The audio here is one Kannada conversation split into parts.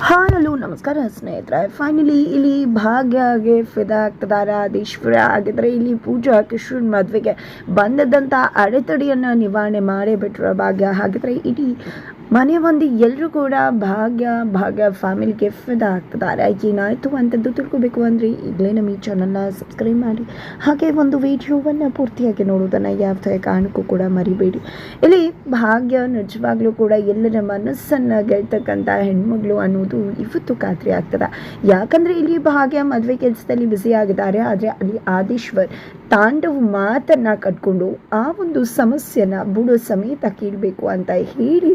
ಹಾಯ್ ಹಲೋ, ನಮಸ್ಕಾರ ಸ್ನೇಹಿತರೆ. ಫೈನಲಿ ಇಲ್ಲಿ ಭಾಗ್ಯಗೆ ಫಿದಾ ಆಗ್ತದಾರ ಅದೀಶ್ವರ ಆಗಿದ್ರೆ ಇಲ್ಲಿ ಪೂಜಾ ಕಿಶೋರ್ ಮದುವೆಗೆ ಬಂದದಂಥ ಅಡೆತಡೆಯನ್ನು ನಿವಾರಣೆ ಮಾಡೇ ಬಿಟ್ಟರು ಭಾಗ್ಯ. ಹಾಗಿದ್ರೆ ಇಡೀ ಮನೆ ಮಂದಿ ಎಲ್ಲರೂ ಕೂಡ ಭಾಗ್ಯ ಭಾಗ್ಯ ಫ್ಯಾಮಿಲಿಗೆ ಆಗ್ತದೆ ಆಗ್ತಿದ್ದಾರೆ ಏನಾಯಿತು ಅಂತದ್ದು ತಿಳ್ಕೊಬೇಕು ಅಂದರೆ ಈಗಲೇ ನಮ್ಮ ಈ ಚಾನಲ್ನ ಸಬ್ಸ್ಕ್ರೈಬ್ ಮಾಡಿ. ಹಾಗೆ ಒಂದು ವಿಡಿಯೋವನ್ನು ಪೂರ್ತಿಯಾಗಿ ನೋಡೋದನ್ನು ಯಾವುದೇ ಕಾರಣಕ್ಕೂ ಕೂಡ ಮರಿಬೇಡಿ. ಇಲ್ಲಿ ಭಾಗ್ಯ ನಿಜವಾಗ್ಲೂ ಕೂಡ ಎಲ್ಲರ ಮನಸ್ಸನ್ನು ಗೆಲ್ತಕ್ಕಂಥ ಹೆಣ್ಮಗಳು ಅನ್ನೋದು ಇವತ್ತು ಖಾತ್ರಿ ಆಗ್ತದೆ. ಯಾಕಂದರೆ ಇಲ್ಲಿ ಭಾಗ್ಯ ಮದುವೆ ಕೆಲಸದಲ್ಲಿ ಬ್ಯುಸಿ ಆಗಿದ್ದಾರೆ. ಆದರೆ ಅಲ್ಲಿ ಆದೀಶ್ವರ್ ತಾಂಡವ ಮಾತನ್ನು ಕಟ್ಕೊಂಡು ಆ ಒಂದು ಸಮಸ್ಯೆನ ಬುಡೋ ಸಮೇತ ಕೀಳಬೇಕು ಅಂತ ಹೇಳಿ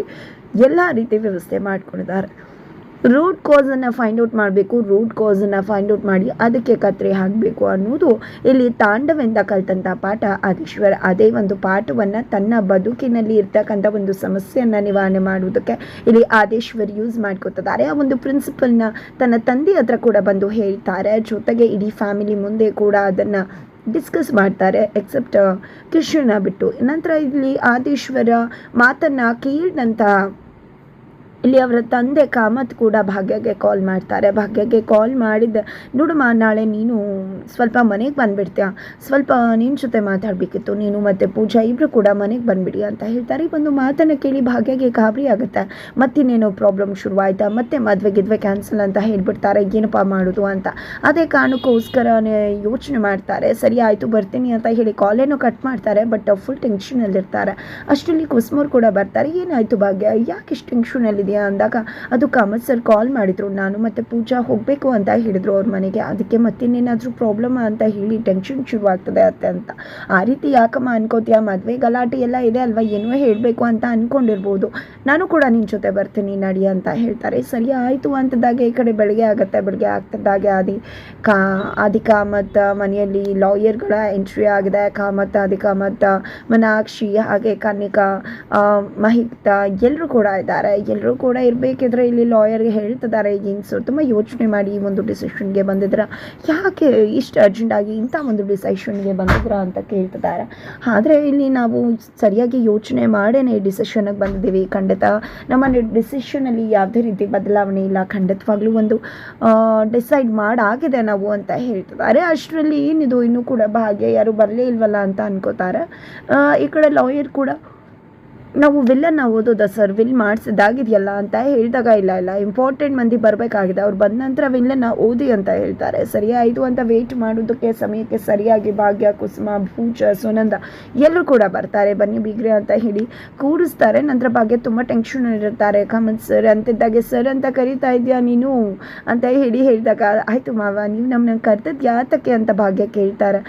ಎಲ್ಲ ರೀತಿ ವ್ಯವಸ್ಥೆ ಮಾಡ್ಕೊಂಡಿದ್ದಾರೆ. ರೂಟ್ ಕಾಸನ್ನು ಫೈಂಡ್ ಔಟ್ ಮಾಡಬೇಕು ರೂಟ್ ಕಾಸನ್ನು ಫೈಂಡ್ ಔಟ್ ಮಾಡಿ ಅದಕ್ಕೆ ಕತ್ರಿ ಹಾಕಬೇಕು ಅನ್ನೋದು ಇಲ್ಲಿ ತಾಂಡವೆಂದ ಕಲ್ತಂಥ ಪಾಠ ಆದೀಶ್ವರ್. ಅದೇ ಒಂದು ಪಾಠವನ್ನು ತನ್ನ ಬದುಕಿನಲ್ಲಿ ಇರ್ತಕ್ಕಂಥ ಒಂದು ಸಮಸ್ಯೆಯನ್ನು ನಿವಾರಣೆ ಮಾಡುವುದಕ್ಕೆ ಇಲ್ಲಿ ಆದೇಶ್ವರ್ ಯೂಸ್ ಮಾಡ್ಕೋತಿದ್ದಾರೆ. ಆ ಒಂದು ಪ್ರಿನ್ಸಿಪಲ್ನ ತನ್ನ ತಂದೆ ಹತ್ರ ಕೂಡ ಬಂದು ಹೇಳ್ತಾರೆ. ಜೊತೆಗೆ ಇಡೀ ಫ್ಯಾಮಿಲಿ ಮುಂದೆ ಕೂಡ ಅದನ್ನು ಡಿಸ್ಕಸ್ ಮಾಡ್ತಾರೆ ಎಕ್ಸೆಪ್ಟ್ ಕೃಷ್ಣನ ಬಿಟ್ಟು. ನಂತರ ಇಲ್ಲಿ ಆದೇಶ್ವರ ಮಾತನ್ನು ಕೇಳಿದಂಥ ಇಲ್ಲಿ ಅವರ ತಂದೆ ಕಾಮತ್ ಕೂಡ ಭಾಗ್ಯಗೆ ಕಾಲ್ ಮಾಡ್ತಾರೆ. ಭಾಗ್ಯಗೆ ಕಾಲ್ ಮಾಡಿದ ನೋಡಮ್ಮ ನಾಳೆ ನೀನು ಸ್ವಲ್ಪ ಮನೆಗೆ ಬಂದುಬಿಡ್ತೀಯ? ಸ್ವಲ್ಪ ನಿನ್ನ ಜೊತೆ ಮಾತಾಡಬೇಕಿತ್ತು. ನೀನು ಮತ್ತು ಪೂಜಾ ಇಬ್ಬರು ಕೂಡ ಮನೆಗೆ ಬಂದುಬಿಡಿ ಅಂತ ಹೇಳ್ತಾರೆ. ಈ ಒಂದು ಮಾತನ್ನು ಕೇಳಿ ಭಾಗ್ಯಗೆ ಗಾಬರಿ ಆಗುತ್ತೆ. ಮತ್ತಿನ್ನೇನೋ ಪ್ರಾಬ್ಲಮ್ ಶುರುವಾಯಿತಾ? ಮತ್ತೆ ಮದುವೆ ಗಿದ್ವೆ ಕ್ಯಾನ್ಸಲ್ ಅಂತ ಹೇಳ್ಬಿಡ್ತಾರೆ. ಏನಪ್ಪ ಮಾಡೋದು ಅಂತ. ಅದೇ ಕಾರಣಕ್ಕೋಸ್ಕರನೇ ಯೋಚನೆ ಮಾಡ್ತಾರೆ. ಸರಿ, ಆಯಿತು, ಬರ್ತೀನಿ ಅಂತ ಹೇಳಿ ಕಾಲೇನೋ ಕಟ್ ಮಾಡ್ತಾರೆ ಬಟ್ ಫುಲ್ ಟೆನ್ಷನಲ್ಲಿರ್ತಾರೆ ಅಷ್ಟರಲ್ಲಿ ಕುಸ್ಮೋರ್ ಕೂಡ ಬರ್ತಾರೆ. ಏನಾಯಿತು ಭಾಗ್ಯ? ಯಾಕೆ ಇಷ್ಟು ಟೆನ್ಷನಲ್ಲಿದೆಯಾ ಅಂದಾಗ ಅದು ಕಾಮತ್ ಸರ್ ಕಾಲ್ ಮಾಡಿದ್ರು. ನಾನು ಮತ್ತು ಪೂಜಾ ಹೋಗಬೇಕು ಅಂತ ಹೇಳಿದ್ರು. ಅವ್ರ ಮನೆಗೆ ಅದಕ್ಕೆ ಮತ್ತಿನ್ನೇನಾದರೂ ಪ್ರಾಬ್ಲಮ್ ಅಂತ ಹೇಳಿ ಟೆನ್ಷನ್ ಶುರುವಾಗ್ತದೆ ಅತ್ತೆ ಅಂತ. ಆ ರೀತಿ ಯಾಕಮ್ಮ ಅನ್ಕೋತೀಯ? ಮದುವೆ ಗಲಾಟೆ ಎಲ್ಲ ಇದೆ ಅಲ್ವಾ? ಏನೋ ಹೇಳಬೇಕು ಅಂತ ಅಂದ್ಕೊಂಡಿರ್ಬೋದು ನಾನು ಕೂಡ ನಿನ್ನ ಜೊತೆ ಬರ್ತೀನಿ, ನಡಿ ಅಂತ ಹೇಳ್ತಾರೆ. ಸರಿ, ಆಯಿತು ಅಂತದಾಗೆ ಈ ಕಡೆ ಬೆಳಗ್ಗೆ ಆಗುತ್ತೆ, ಬೆಳಗ್ಗೆ ಆಗ್ತದಾಗೆ ಆದಿ ಕಾ, ಆದಿ ಕಾಮತ್ ಮನೆಯಲ್ಲಿ ಲಾಯರ್ಗಳ ಎಂಟ್ರಿ ಆಗಿದೆ. ಕಾಮತ್, ಆದಿ ಕಾಮತ್, ಮನಾಕ್ಷಿ, ಹಾಗೆ ಮಹಿತ ಮಹಿತಾ ಎಲ್ಲರೂ ಕೂಡ ಇದ್ದಾರೆ. ಎಲ್ಲರೂ ಕೂಡ ಇರಬೇಕಿದ್ರೆ ಇಲ್ಲಿ ಲಾಯರ್ಗೆ ಹೇಳ್ತಿದ್ದಾರೆ. ಜೀನ್ಸು ತುಂಬ ಯೋಚನೆ ಮಾಡಿ ಈ ಒಂದು ಡಿಸಿಷನ್ಗೆ ಬಂದಿದ್ರ ಯಾಕೆ ಇಷ್ಟು ಅರ್ಜೆಂಟಾಗಿ ಇಂಥ ಒಂದು ಡಿಸಿಷನ್ಗೆ ಬಂದಿದ್ರ ಅಂತ ಕೇಳ್ತಿದ್ದಾರೆ. ಆದರೆ ಇಲ್ಲಿ ನಾವು ಸರಿಯಾಗಿ ಯೋಚನೆ ಮಾಡೇ ಡಿಸಿಷನ್ಗೆ ಬಂದಿದ್ದೀವಿ. ಖಂಡಿತ ನಮ್ಮ ಡಿಸಿಷನಲ್ಲಿ ಯಾವುದೇ ರೀತಿ ಬದಲಾವಣೆ ಇಲ್ಲ. ಖಂಡಿತವಾಗ್ಲೂ ಒಂದು ಡಿಸೈಡ್ ಮಾಡಾಗಿದೆ ನಾವು ಅಂತ ಹೇಳ್ತಿದ್ದಾರೆ. ಅಷ್ಟರಲ್ಲಿ ಏನಿದು? ಇನ್ನೂ ಕೂಡ ಭಾಗ್ಯ ಯಾರು ಬರಲೇ ಇಲ್ವಲ್ಲ ಅಂತ ಅನ್ಕೋತಾರೆ. ಈ ಕಡೆ ಲಾಯರ್ ಕೂಡ ನಾವು ವಿಲ್ಲನ್ನ ಓದೋದ ಸರ್ ವಿಲ್ ಮಾಡಿಸಿದಾಗಿದೆಯಲ್ಲ ಅಂತ ಹೇಳಿದಾಗ ಇಲ್ಲ ಇಲ್ಲ ಇಂಪಾರ್ಟೆಂಟ್ ಮಂದಿ ಬರಬೇಕಾಗಿದೆ. ಅವ್ರು ಬಂದ ನಂತರ ವಿಲ್ಲನ್ನ ಓದಿ ಅಂತ ಹೇಳ್ತಾರೆ. ಸರಿ ಇದು ಅಂತ ವೆಯ್ಟ್ ಮಾಡೋದಕ್ಕೆ, ಸಮಯಕ್ಕೆ ಸರಿಯಾಗಿ ಭಾಗ್ಯ, ಕುಸುಮ, ಭೂಜ, ಸುನಂದ ಎಲ್ಲರೂ ಕೂಡ ಬರ್ತಾರೆ. ಬನ್ನಿ ಬೀಗ್ರೆ ಅಂತ ಹೇಳಿ ಕೂರಿಸ್ತಾರೆ. ನಂತರ ಭಾಗ್ಯ ತುಂಬ ಟೆನ್ಷನ್ ಇರ್ತಾರೆ. ಕಾಮತ್ ಸರ್ ಅಂತಿದ್ದಾಗೆ ಸರ್ ಅಂತ ಕರಿತಾ ಇದೆಯಾ ನೀನು? ಅಂತ ಹೇಳಿ ಹೇಳಿದಾಗ, ಆಯಿತು ಮಾವ, ನೀವು ನಮ್ಮನ್ನ ಕರ್ತದ್ದು ಯಾತಕ್ಕೆ ಅಂತ ಭಾಗ್ಯ ಕೇಳ್ತಾರೆ.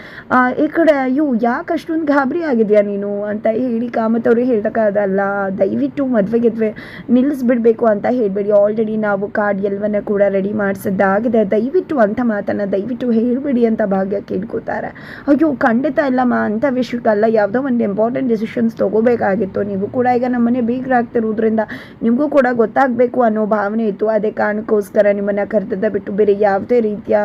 ಈ ಕಡೆ ಅಯ್ಯೋ ಯಾಕೆ ಅಷ್ಟೊಂದು ಗಾಬರಿ ಆಗಿದೆಯಾ ನೀನು? ಅಂತ ಹೇಳಿ ಕಾಮತ್ ಅವರು ಹೇಳಿದಾಗ ಅದಲ್ಲ ದಯವಿಟ್ಟು ಮದುವೆ ಗೆದ್ವೆ ನಿಲ್ಲಿಸ್ಬಿಡ್ಬೇಕು ಅಂತ ಹೇಳಬೇಡಿ. ಆಲ್ರೆಡಿ ನಾವು ಕಾರ್ಡ್ ಎಲ್ಲವನ್ನ ಕೂಡ ರೆಡಿ ಮಾಡಿಸಿದ್ದಾಗಿದೆ. ದಯವಿಟ್ಟು ಅಂತ ಮಾತನ್ನು ದಯವಿಟ್ಟು ಹೇಳಬೇಡಿ ಅಂತ ಭಾಗ್ಯ ಕೇಳ್ಕೊತಾರೆ. ಅಯ್ಯೋ, ಖಂಡಿತ ಇಲ್ಲಮ್ಮ ಅಂಥ ವಿಷಯಕ್ಕಲ್ಲ ಯಾವುದೋ ಒಂದು ಇಂಪಾರ್ಟೆಂಟ್ ಡಿಸಿಷನ್ಸ್ ತೊಗೋಬೇಕಾಗಿತ್ತು. ನೀವು ಕೂಡ ಈಗ ನಮ್ಮನೆ ಬೀಗರಾಗ್ತಿರೋದ್ರಿಂದ ನಿಮಗೂ ಕೂಡ ಗೊತ್ತಾಗಬೇಕು ಅನ್ನೋ ಭಾವನೆ ಇತ್ತು. ಅದೇ ಕಾರಣಕ್ಕೋಸ್ಕರ ನಿಮ್ಮನ್ನು ಕರೆದದ್ದ ಬಿಟ್ಟು ಬೇರೆ ಯಾವುದೇ ರೀತಿಯ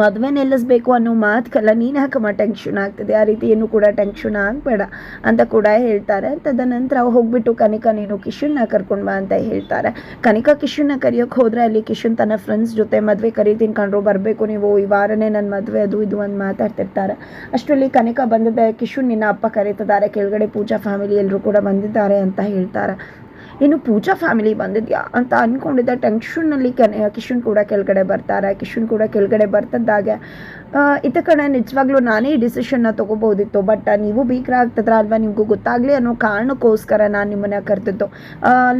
ಮದುವೆ ನಿಲ್ಲಿಸ್ಬೇಕು ಅನ್ನೋ ಮಾತುಕಲ್ಲ, ನೀನು ಹಾಕಮ್ಮ ಟೆನ್ಷನ್ ಆಗ್ತದೆ? ಆ ರೀತಿ ಏನು ಕೂಡ ಟೆನ್ಷನ್ ಆಗಬೇಡ ಅಂತ ಕೂಡ ಹೇಳ್ತಾರೆ. ತದನಂತರ ಹೋಗ್ಬಿಟ್ಟು ಕನಿಕಾ, ನೀನು ಕಿಶನ್ನ ಕರ್ಕೊಂಡು ಬಾ ಅಂತ ಹೇಳ್ತಾರೆ. ಕನಿಕಾ ಕಿಶನ್ನ ಕರಿಯೋಕೆ ಹೋದರೆ ಅಲ್ಲಿ ಕಿಶನ್ ತನ್ನ ಫ್ರೆಂಡ್ಸ್ ಜೊತೆ ಮದುವೆ ಕರಿತೀನಿ ಕಂಡ್ರು ಬರಬೇಕು ನೀವು. ಈ ವಾರನೇ ನನ್ನ ಮದುವೆ, ಅದು ಇದು ಅಂತ ಮಾತಾಡ್ತಿರ್ತಾರೆ. ಅಷ್ಟರಲ್ಲಿ ಕನಿಕಾ ಬಂದಿದ್ದ, ಕಿಶನ್ ನಿನ್ನ ಅಪ್ಪ ಕರೀತಿದ್ದಾರೆ. ಕೆಳಗಡೆ ಪೂಜಾ ಫ್ಯಾಮಿಲಿ ಎಲ್ಲರೂ ಕೂಡ ಬಂದಿದ್ದಾರೆ ಅಂತ ಹೇಳ್ತಾರೆ. ಇನ್ನು ಪೂಜಾ ಫ್ಯಾಮಿಲಿ ಬಂದಿದ್ಯಾ? ಅಂತ ಅಂದ್ಕೊಂಡಿದ್ದ ಟೆನ್ಷನ್ನಲ್ಲಿ ಕನೆ ಕಿಶನ್ ಕೂಡ ಕೆಳಗಡೆ ಬರ್ತಾರೆ. ಕಿಶನ್ ಕೂಡ ಕೆಳಗಡೆ ಬರ್ತದ್ದಾಗೆ ಇತ ಕಡೆ ನಿಜವಾಗ್ಲೂ ನಾನೇ ಡಿಸಿಷನ್ನ ತೊಗೋಬೋದಿತ್ತು ಬಟ್ ನೀವು ಭೀಕರ ಆಗ್ತದ್ರ ಅಲ್ವಾ ನಿಮಗೂ ಗೊತ್ತಾಗಲಿ ಅನ್ನೋ ಕಾರಣಕ್ಕೋಸ್ಕರ ನಾನು ನಿಮ್ಮನ್ನ ಕರೆದಿದ್ದು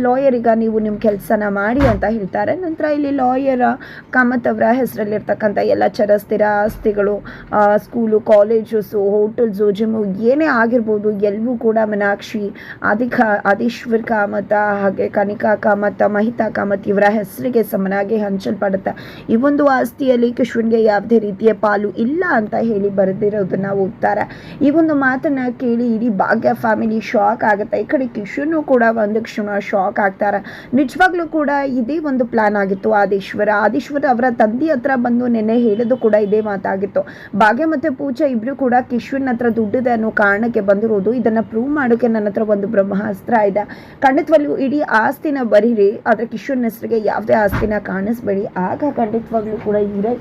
ಲಾಯರಿಗ ನೀವು ನಿಮ್ಮ ಕೆಲಸನ ಮಾಡಿ ಅಂತ ಹೇಳ್ತಾರೆ. ನಂತರ ಇಲ್ಲಿ ಲಾಯರ್ ಕಾಮತ್ ಅವರ ಹೆಸರಲ್ಲಿರ್ತಕ್ಕಂಥ ಎಲ್ಲ ಚರಸ್ಥಿರ ಆಸ್ತಿಗಳು ಆ, ಸ್ಕೂಲು ಕಾಲೇಜಸ್ಸು ಹೋಟೆಲ್ಸು ಜಿಮ್ಮು ಏನೇ ಆಗಿರ್ಬೋದು ಎಲ್ಲವೂ ಕೂಡ ಮೀನಾಕ್ಷಿ ಆದಿಕ ಆದೀಶ್ವರ್ ಕಾಮತ್ ಹಾಗೆ ಕನಿಕಾ ಕಾಮತ್, ಮಹಿತಾ ಕಾಮತ್ ಇವರ ಹೆಸರಿಗೆ ಸಮನಾಗಿ ಹಂಚಲ್ಪಡುತ್ತೆ, ಈ ಒಂದು ಆಸ್ತಿಯಲ್ಲಿ ಕಿಶ್ವನ್ಗೆ ಯಾವುದೇ ರೀತಿಯ ಪಾಲು ಇಲ್ಲ ಅಂತ ಹೇಳಿ ಬರೆದಿರೋದನ್ನ ಓದ್ತಾರೆ. ಈ ಒಂದು ಮಾತನ್ನ ಕೇಳಿ ಇಡೀ ಭಾಗ್ಯ ಫ್ಯಾಮಿಲಿ ಶಾಕ್ ಆಗುತ್ತೆ. ಈ ಕಡೆ ಕಿಶನ್ನು ಕೂಡ ಒಂದು ಕ್ಷಣ ಶಾಕ್ ಆಗ್ತಾರೆ. ನಿಜವಾಗ್ಲೂ ಕೂಡ ಇದೇ ಒಂದು ಪ್ಲಾನ್ ಆಗಿತ್ತು ಆದೇಶ್ವರ. ಆದೀಶ್ವರ ಅವರ ತಂದೆ ಹತ್ರ ಬಂದು ನೆನ್ನೆ ಹೇಳೋದು ಕೂಡ ಇದೇ ಮಾತಾಗಿತ್ತು. ಭಾಗ್ಯ ಮತ್ತು ಪೂಜಾ ಇಬ್ರು ಕೂಡ ಕಿಶ್ವನ್ ಹತ್ರ ದುಡ್ಡಿದೆ ಅನ್ನೋ ಕಾರಣಕ್ಕೆ ಬಂದಿರೋದು. ಇದನ್ನ ಪ್ರೂವ್ ಮಾಡೋಕೆ ನನ್ನ ಹತ್ರ ಒಂದು ಬ್ರಹ್ಮಾಸ್ತ್ರ ಇದೆ. ಖಂಡಿತವಾಗ್ಲೂ ಇಡೀ ಆಸ್ತಿನ ಬರೀರಿ, ಆದರೆ ಕಿಶೋರ್ ಹೆಸರಿಗೆ ಯಾವುದೇ ಆಸ್ತಿನ ಕಾಣಿಸ್ಬೇಡಿ. ಆಗ ಖಂಡಿತವಾಗ್ಲೂ ಕೂಡ ಇರೋ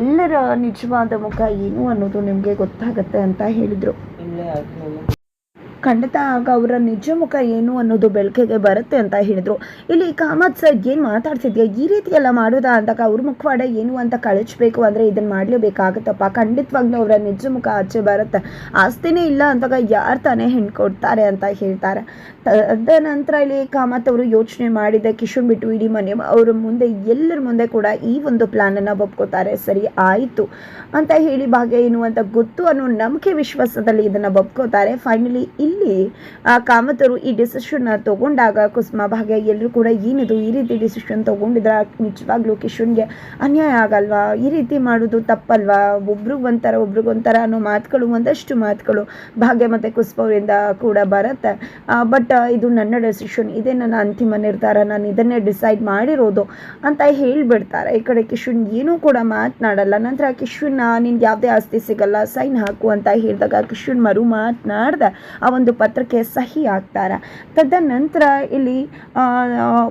ಎಲ್ಲರ ನಿಜವಾದ ಮುಖ ಏನು ಅನ್ನೋದು ನಿಮಗೆ ಗೊತ್ತಾಗತ್ತೆ ಅಂತ ಹೇಳಿದರು. ಖಂಡಿತ ಆಗ ಅವರ ನಿಜ ಮುಖ ಏನು ಅನ್ನೋದು ಬೆಳಕಿಗೆ ಬರುತ್ತೆ ಅಂತ ಹೇಳಿದ್ರು. ಇಲ್ಲಿ ಕಾಮತ್ ಸರ್ ಏನು ಮಾತಾಡ್ತಿದ್ಯಾ? ಈ ರೀತಿ ಎಲ್ಲ ಮಾಡೋದಾ ಅಂದಾಗ ಅವ್ರ ಮುಖವಾಡ ಏನು ಅಂತ ಕಳಿಸ್ಬೇಕು ಅಂದರೆ ಇದನ್ನು ಮಾಡಲೇಬೇಕಾಗುತ್ತಪ್ಪ. ಖಂಡಿತವಾಗ್ಲೂ ಅವರ ನಿಜ ಮುಖ ಆಚೆ ಬರುತ್ತೆ. ಆಸ್ತಿನೇ ಇಲ್ಲ ಅಂದಾಗ ಯಾರು ತಾನೇ ಹೆಣ್ಣು ಕೊಡ್ತಾರೆ ಅಂತ ಹೇಳ್ತಾರೆ. ತದನಂತರ ಇಲ್ಲಿ ಕಾಮತ್ ಅವರು ಯೋಚನೆ ಮಾಡಿದ ಕಿಶನ್ ಬಿಟ್ಟು ಇಡೀ ಮನೆ ಅವರ ಮುಂದೆ, ಎಲ್ಲರ ಮುಂದೆ ಕೂಡ ಈ ಒಂದು ಪ್ಲಾನನ್ನು ಒಪ್ಕೋತಾರೆ ಸರಿ, ಆಯಿತು ಅಂತ ಹೇಳಿ ಭಾಗ್ಯ ಏನು ಅಂತ ಗೊತ್ತು ಅನ್ನೋ ನಂಬಿಕೆ ವಿಶ್ವಾಸದಲ್ಲಿ ಇದನ್ನು ಒಪ್ಕೋತಾರೆ ಫೈನಲಿ ಇಲ್ಲಿ ಆ, ಕಾಮತರು ಈ ಡಿಸಿಷನ್ ತಗೊಂಡಾಗ ಕುಸುಮ ಭಾಗ್ಯ ಎಲ್ಲರೂ ಕೂಡ ಏನಿದು ಈ ರೀತಿ ಡಿಸಿಷನ್ ತಗೊಂಡಿದ್ರೆ ನಿಜವಾಗ್ಲೂ ಕಿಶನ್ಗೆ ಅನ್ಯಾಯ ಆಗಲ್ವಾ? ಈ ರೀತಿ ಮಾಡೋದು ತಪ್ಪಲ್ವಾ? ಒಬ್ರಿಗೆ ಒಂಥರ ಒಬ್ರಿಗೆ ಒಂಥರ ಅನ್ನೋ ಮಾತುಗಳು, ಒಂದಷ್ಟು ಮಾತುಗಳು ಭಾಗ್ಯ ಮತ್ತು ಕುಸುಮ ಅವರಿಂದ ಕೂಡ ಬರುತ್ತೆ. ಬಟ್ ಇದು ನನ್ನ ಡೆಸಿಷನ್ ಇದೇ ನನ್ನ ಅಂತಿಮ ನಿರ್ಧಾರ, ನಾನು ಇದನ್ನೇ ಡಿಸೈಡ್ ಮಾಡಿರೋದು ಅಂತ ಹೇಳಿಬಿಡ್ತಾರೆ. ಈ ಕಡೆ ಕಿಶನ್ ಏನೂ ಕೂಡ ಮಾತನಾಡಲ್ಲ. ನಂತರ ಕಿಶನ್ ನಿನ್ಗೆ ಯಾವುದೇ ಆಸ್ತಿ ಸಿಗಲ್ಲ ಸೈನ್ ಹಾಕು ಅಂತ ಹೇಳಿದಾಗ ಕಿಶನ್ ಮರು ಮಾತನಾಡ್ದೆ. ಆ ಒಂದು ಪತ್ರಕ್ಕೆ ಸಹಿ ಹಾಕ್ತಾರೆ. ತದನಂತರ ಇಲ್ಲಿ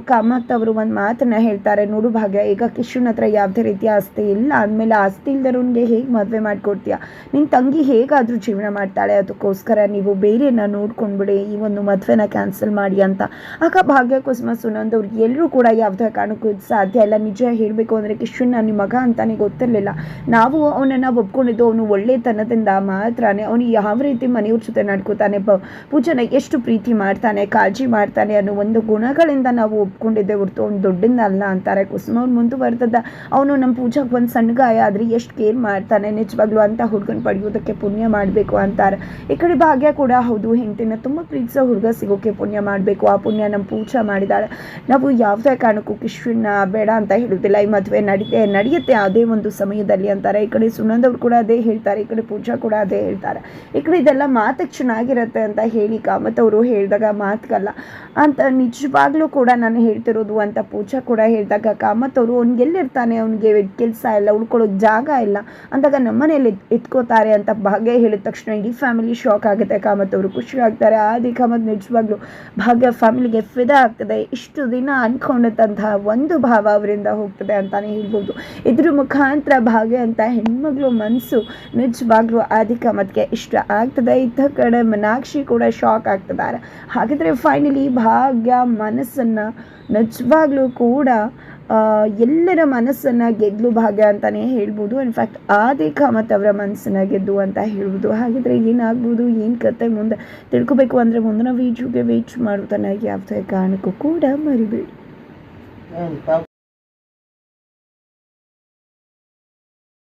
ಕಾಮತ್ ಅವರು ಒಂದು ಮಾತನ್ನ ಹೇಳ್ತಾರೆ. ನೋಡು ಭಾಗ್ಯ, ಈಗ ಕಿಶುನ್ ಹತ್ರ ಯಾವುದೇ ರೀತಿಯ ಆಸ್ತಿ ಇಲ್ಲ. ಅಂದಮೇಲೆ ಆಸ್ತಿ ಇಲ್ದರೋನ್ಗೆ ಹೇಗೆ ಮದುವೆ ಮಾಡಿಕೊಡ್ತೀಯ? ನಿನ್ನ ತಂಗಿ ಹೇಗಾದರೂ ಜೀವನ ಮಾಡ್ತಾಳೆ, ಅದಕ್ಕೋಸ್ಕರ ನೀವು ಬೇರೆಯನ್ನ ನೋಡ್ಕೊಂಡ್ಬಿಡಿ, ಈ ಒಂದು ಮದುವೆನ ಕ್ಯಾನ್ಸಲ್ ಮಾಡಿ ಅಂತ. ಆಗ ಭಾಗ್ಯ, ಕುಸುಮ, ಸುನಂದ್ ಅವ್ರು ಎಲ್ಲರೂ ಕೂಡ ಯಾವುದೇ ಕಾರಣಕ್ಕೂ ಸಾಧ್ಯ ಇಲ್ಲ. ನಿಜ ಹೇಳಬೇಕು ಅಂದರೆ ಕಿಶುನ್ ನನ್ನ ಮಗ ಅಂತಾನೆ ಗೊತ್ತಿರಲಿಲ್ಲ. ನಾವು ಅವನನ್ನು ಒಪ್ಕೊಂಡಿದ್ದು ಅವನು ಒಳ್ಳೆತನದಿಂದ ಮಾತ್ರನೇ. ಅವನು ಯಾವ ರೀತಿ ಮನೆಯವ್ರ ಜೊತೆ ನಡ್ಕೋತಾನೆ ಪ ಪೂಜನ ಎಷ್ಟು ಪ್ರೀತಿ ಮಾಡ್ತಾನೆ, ಕಾಳಜಿ ಮಾಡ್ತಾನೆ ಅನ್ನೋ ಒಂದು ಗುಣಗಳಿಂದ ನಾವು ಒಪ್ಕೊಂಡಿದ್ದೆ ಹೊರತು ಅವ್ನು ದೊಡ್ಡಿಂದ ಅಲ್ಲ ಅಂತಾರೆ. ಕುಸುಮ ಅವ್ನು ಮುಂದುವರೆದ ಅವನು ನಮ್ಮ ಪೂಜಾಗೆ ಒಂದು ಸಣ್ಣ ಗಾಯ ಆದರೆ ಎಷ್ಟು ಕೇರ್ ಮಾಡ್ತಾನೆ, ನಿಜವಾಗ್ಲೂ ಅಂತ ಹುಡುಗನ ಪಡೆಯೋದಕ್ಕೆ ಪುಣ್ಯ ಮಾಡಬೇಕು ಅಂತಾರೆ. ಈ ಕಡೆ ಭಾಗ್ಯ ಕೂಡ ಹೌದು, ಹೆಂಡತಿನ ತುಂಬ ಪ್ರೀತಿಸೋ ಹುಡುಗ ಸಿಗೋಕೆ ಪುಣ್ಯ ಮಾಡಬೇಕು. ಆ ಪುಣ್ಯ ನಮ್ಮ ಪೂಜಾ ಮಾಡಿದಾಳೆ. ನಾವು ಯಾವುದೇ ಕಾರಣಕ್ಕೂ ಕಿಶ್ವಿನ ಬೇಡ ಅಂತ ಹೇಳೋದಿಲ್ಲ. ಈ ಮದುವೆ ನಡೀತೆ, ನಡೆಯುತ್ತೆ ಅದೇ ಒಂದು ಸಮಯದಲ್ಲಿ ಅಂತಾರೆ. ಈ ಕಡೆ ಸುನಂದವ್ರು ಕೂಡ ಅದೇ ಹೇಳ್ತಾರೆ, ಈ ಕಡೆ ಪೂಜಾ ಕೂಡ ಅದೇ ಹೇಳ್ತಾರೆ. ಈ ಕಡೆ ಇದೆಲ್ಲ ಮಾತಕ್ಕೆ ಚೆನ್ನಾಗಿರುತ್ತೆ. ಅಂತ ಹೇಳಿ ಕಾಮತ್ ಅವರು ಹೇಳಿದಾಗ ಮಾತುಗಲ್ಲ ಅಂತ ನಿಜವಾಗ್ಲೂ ಕೂಡ ನಾನು ಹೇಳ್ತಿರೋದು ಅಂತ ಪೂಜಾ ಕೂಡ ಹೇಳಿದಾಗ ಕಾಮತ್ ಅವರು ಅವ್ನಿಗೆ ಎಲ್ಲಿರ್ತಾನೆ? ಅವ್ನಿಗೆ ಕೆಲಸ ಇಲ್ಲ, ಉಳ್ಕೊಳ್ಳೋಕೆ ಜಾಗ ಇಲ್ಲ. ಅಂದಾಗ ನಮ್ಮನೇಲಿ ಎತ್ಕೋತಾರೆ ಅಂತ ಭಾಗ್ಯ ಹೇಳಿದ ತಕ್ಷಣ ಇಡೀ ಫ್ಯಾಮಿಲಿ ಶಾಕ್ ಆಗುತ್ತೆ ಕಾಮತ್ ಅವರು. ಖುಷಿ ಆಗ್ತಾರೆ. ಆದಿ ಕಾಮತ್ ನಿಜವಾಗ್ಲೂ ಭಾಗ್ಯ ಫ್ಯಾಮಿಲಿಗೆ ಫಿದಾ ಆಗ್ತದೆ. ಇಷ್ಟು ದಿನ ಅನ್ಕೊಂಡಂತಹ ಒಂದು ಭಾವ ಅವರಿಂದ ಹೋಗ್ತದೆ ಅಂತಾನೆ ಹೇಳ್ಬೋದು. ಇದ್ರ ಮುಖಾಂತರ ಭಾಗ್ಯ ಅಂತ ಹೆಣ್ಮಗಳು ಮನಸ್ಸು ನಿಜವಾಗ್ಲೂ ಆದಿ ಕಾಮತ್ಗೆ ಇಷ್ಟ ಆಗ್ತದೆ. ಇದ್ದ ಕಡೆ ಮೀನಾಕ್ಷಿ ಕೂಡ ಶಾಕ್ ಆಗ್ತಿದ್ದಾರೆ ಹಾಗಿದ್ರೆ ಫೈನಲಿ ಭಾಗ್ಯ ಮನಸ್ಸನ್ನು ನಿಜವಾಗ್ಲೂ ಕೂಡ ಎಲ್ಲರ ಮನಸ್ಸನ್ನು ಗೆದ್ಲು ಭಾಗ್ಯ ಅಂತಲೇ ಹೇಳ್ಬೋದು. ಇನ್ಫ್ಯಾಕ್ಟ್ ಆದಿ ಕಾಮತ್ ಅವರ ಮನಸ್ಸನ್ನು ಗೆದ್ದು ಅಂತ ಹೇಳ್ಬೋದು. ಹಾಗಿದ್ರೆ ಏನಾಗ್ಬೋದು, ಏನು ಕತೆ ಮುಂದೆ ತಿಳ್ಕೊಬೇಕು ಅಂದರೆ ಮುಂದಿನ ವೀಡಿಯೋಗೆ ವೇಟ್ ಮಾಡೋದನ್ನು ಯಾವುದೇ ಕಾರಣಕ್ಕೂ ಕೂಡ ಮರಿಬೇಡಿ.